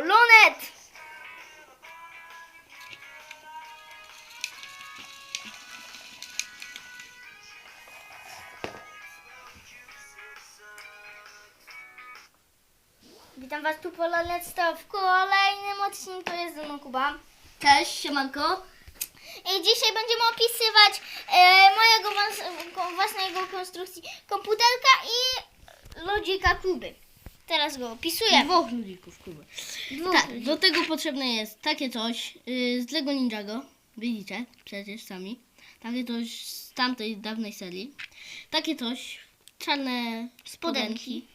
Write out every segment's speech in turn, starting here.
Lonet! Witam Was tu po Lonetsto w kolejnym odcinku. Jest ze mną Kuba. Cześć, siemanko. I dzisiaj będziemy opisywać e, mojego własnego konstrukcji komputerka i lodzika Kuby. Teraz go opisuję. Dwóch ludzików Kuby. Dwóch Tak, do tego potrzebne jest takie coś yy, z Lego Ninjago. Widzicie, przecież sami. Takie coś z tamtej dawnej serii. Takie coś, czarne spodenki,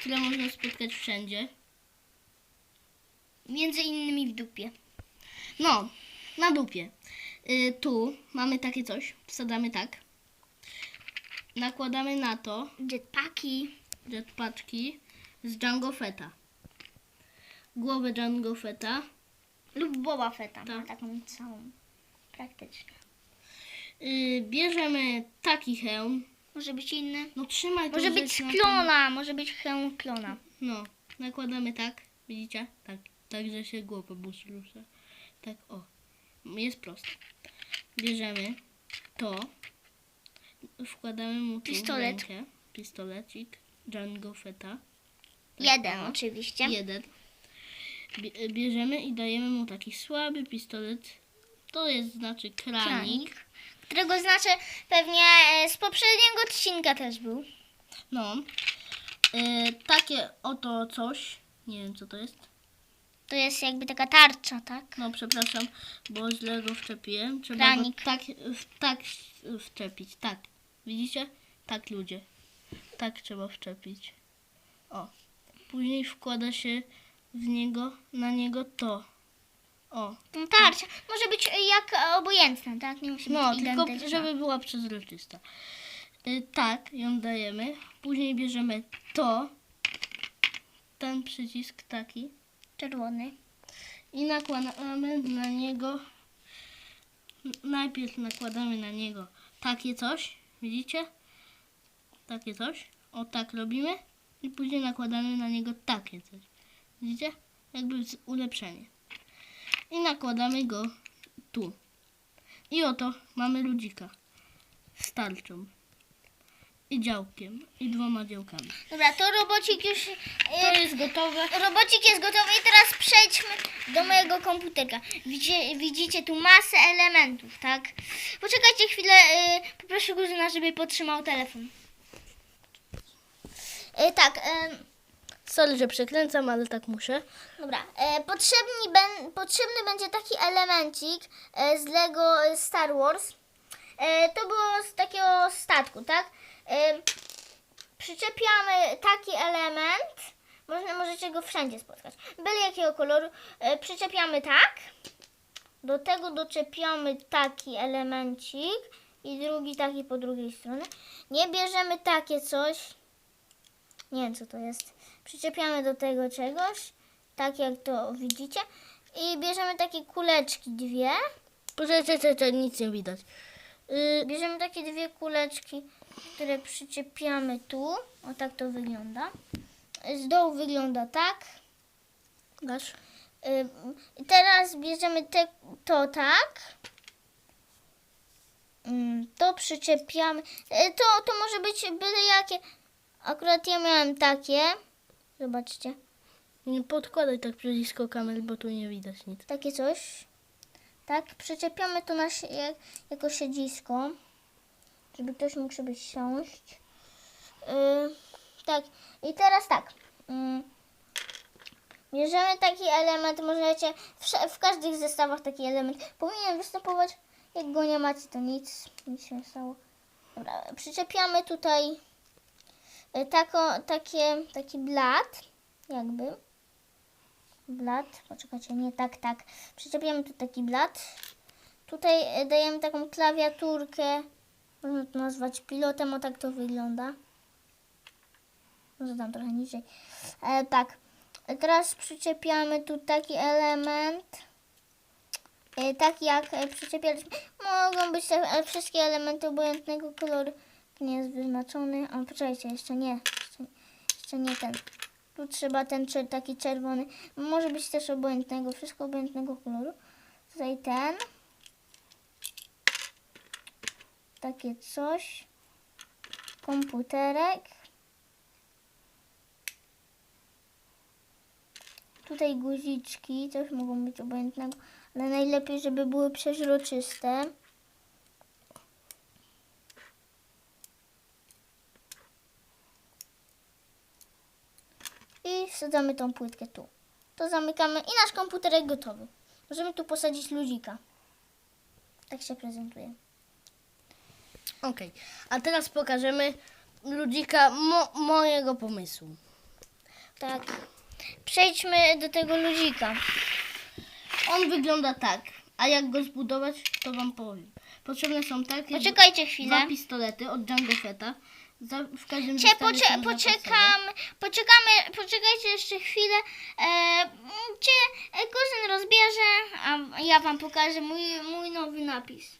które można spotkać wszędzie. Między innymi w dupie. No, na dupie. Y, tu mamy takie coś, wsadzamy tak. Nakładamy na to Jetpacki. jetpaczki z Django Fetta. Głowę Django Fetta. Lub Boba Fetta. Ma Tak. taką całą. Praktycznie. Y, bierzemy taki hełm. Może być inny. No trzymaj Może być z na klona. Może być hełm klona. No, nakładamy tak, widzicie? Tak, tak, że się głowa bus rusza. Tak, o. Jest proste. Bierzemy to. Wkładamy mu tu Pistolet. rękę. Pistolecik Django Fetta. Tak, Jeden o. oczywiście. Jeden. Bie- Bierzemy i dajemy mu taki słaby pistolet. To jest znaczy kranik. Kranik. Którego znaczy pewnie e, z poprzedniego odcinka też był. No. E, takie oto coś. Nie wiem co to jest. To jest jakby taka tarcza, tak? No przepraszam, bo źle go wczepiłem. Trzeba Kranik. go tak, w, tak wczepić. Tak. Widzicie? Tak ludzie. Tak trzeba wczepić. O. Później wkłada się w niego, na niego to. O. Tą tarczę. Może być e, jak obojętna, tak? Nie musi No, być tylko identyczna. żeby była przezroczysta. Y, tak, ją dajemy. Później bierzemy to. Ten przycisk taki. Czerwony. I nakładamy na niego. Najpierw nakładamy na niego takie coś. Widzicie? Takie coś. O tak robimy. I później nakładamy na niego takie coś. Widzicie? Jakby ulepszenie. I nakładamy go tu. I oto mamy ludzika. Z tarczą. I działkiem. I dwoma działkami. Dobra, to robocik już... To E, jest gotowe. robocik jest gotowy i teraz przejdźmy do mojego komputerka. Widzicie, widzicie tu masę elementów, tak? Poczekajcie chwilę, e, poproszę kuzyna, żeby podtrzymał telefon. E, tak, e, Sorry, że przekręcam, ale tak muszę. Dobra, e, potrzebni ben, potrzebny będzie taki elemencik e, z Lego Star Wars. To było z takiego statku, tak? Przyczepiamy taki element, można, możecie go wszędzie spotkać. Byle jakiego koloru. Przyczepiamy tak. Do tego doczepiamy taki elemencik i drugi taki po drugiej stronie. Nie bierzemy takie coś. Nie wiem co to jest. Przyczepiamy do tego czegoś, tak jak to widzicie. I bierzemy takie kuleczki dwie. Poczekaj, czekaj, czekaj, nic nie widać. Yy, Bierzemy takie dwie kuleczki, które przyczepiamy tu. O tak to wygląda. Z dołu wygląda tak. dasz? Y, teraz bierzemy te, to tak. Mm, To przyczepiamy. Y, To, to może być byle jakie. Akurat ja miałem takie. Zobaczcie. Nie podkładaj tak blisko kamer, bo tu nie widać nic. takie coś. Tak, przyczepiamy to na jako siedzisko, żeby ktoś mógł sobie siąść. Yy, tak, i teraz tak. Yy, bierzemy taki element, możecie, w, w każdych zestawach taki element powinien występować. Jak go nie macie, to nic, nic się nie stało. Dobra, przyczepiamy tutaj tako, takie, taki blat, jakby blat. Poczekajcie, nie tak, tak. Przyczepiamy tu taki blat. Tutaj e, dajemy taką klawiaturkę. Można to nazwać pilotem, o tak to wygląda. Może tam trochę niżej. E, tak. Teraz przyczepiamy tu taki element. E, tak jak e, przyczepialiśmy. Mogą być te, e, wszystkie elementy obojętnego koloru. Nie jest wyznaczony. A poczekajcie, jeszcze nie. Jeszcze, jeszcze nie ten. Tu trzeba ten taki czerwony. Może być też obojętnego, wszystko obojętnego koloru. Tutaj ten. Takie coś. Komputerek. Tutaj guziczki, też mogą być obojętnego, ale najlepiej, żeby były przeźroczyste. I wsadzamy tą płytkę tu. To zamykamy i nasz komputerek gotowy. Możemy tu posadzić ludzika. Tak się prezentuje. Okej, a teraz pokażemy ludzika mo- mojego pomysłu. Tak. Przejdźmy do tego ludzika. On wygląda tak, a jak go zbudować, to wam powiem. Potrzebne są takie Poczekajcie chwilę. dwa pistolety od Django Fetta. Za, w każdym Cie, zestawie pocze, są poczekam, poczekamy, poczekajcie jeszcze chwilę. E, cię e, kuzyn rozbierze, a ja wam pokażę mój, mój nowy napis.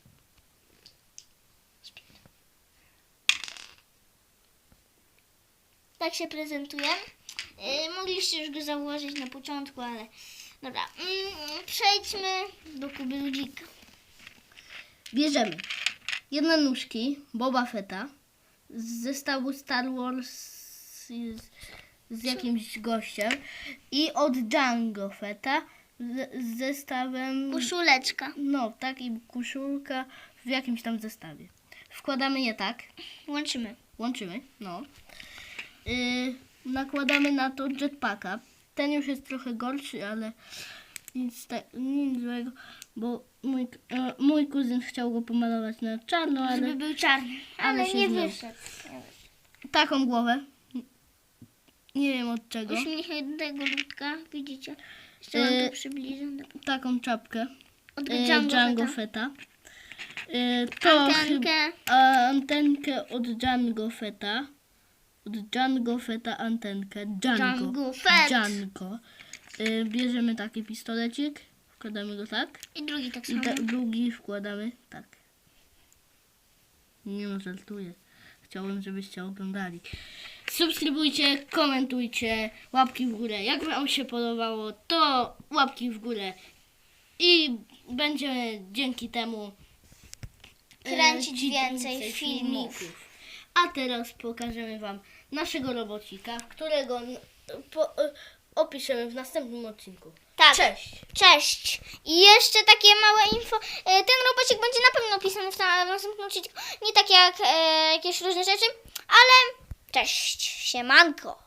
Tak się prezentuje. E, mogliście już go zauważyć na początku, ale dobra. Mm, przejdźmy do kuby ludzika. Bierzemy jedne nóżki Boba Fetta z zestawu Star Wars z, z jakimś gościem i od Django Fetta z, z zestawem Koszuleczka. no tak i koszulka w jakimś tam zestawie. Wkładamy je tak, Łączymy. łączymy, no. Yy, nakładamy na to jetpacka. Ten już jest trochę gorszy, ale nic, te, nic złego, bo mój, e, mój kuzyn chciał go pomalować na czarno, ale Żeby był czarny. ale Ale, nie zmienił. wyszedł. taką głowę. Nie wiem od czego. Uśmiechniętego ludka, widzicie? Jeszcze wam Y, to przybliżę. Taką czapkę. Od e, Django, Django. Fetta. E, to Antenkę. antenkę od Django Fetta. Od Django Fetta antenkę. Django. Django Fett. Django. E, bierzemy taki pistolecik. Wkładamy go tak. I drugi tak I samo. te, drugi wkładamy tak. Nie no, żartuję. Chciałbym, żebyście oglądali. Subskrybujcie, komentujcie, łapki w górę. Jak Wam się podobało, to łapki w górę. I będziemy dzięki temu e, Kręcić ci więcej filmów. A teraz pokażemy Wam naszego robocika, którego n- po, opiszemy w następnym odcinku. Tak. Cześć! Cześć! I jeszcze takie małe info. E, Ten robocik będzie na pewno opisany w na- w następnym odcinku. Nie tak jak e, jakieś różne rzeczy, ale cześć, siemanko.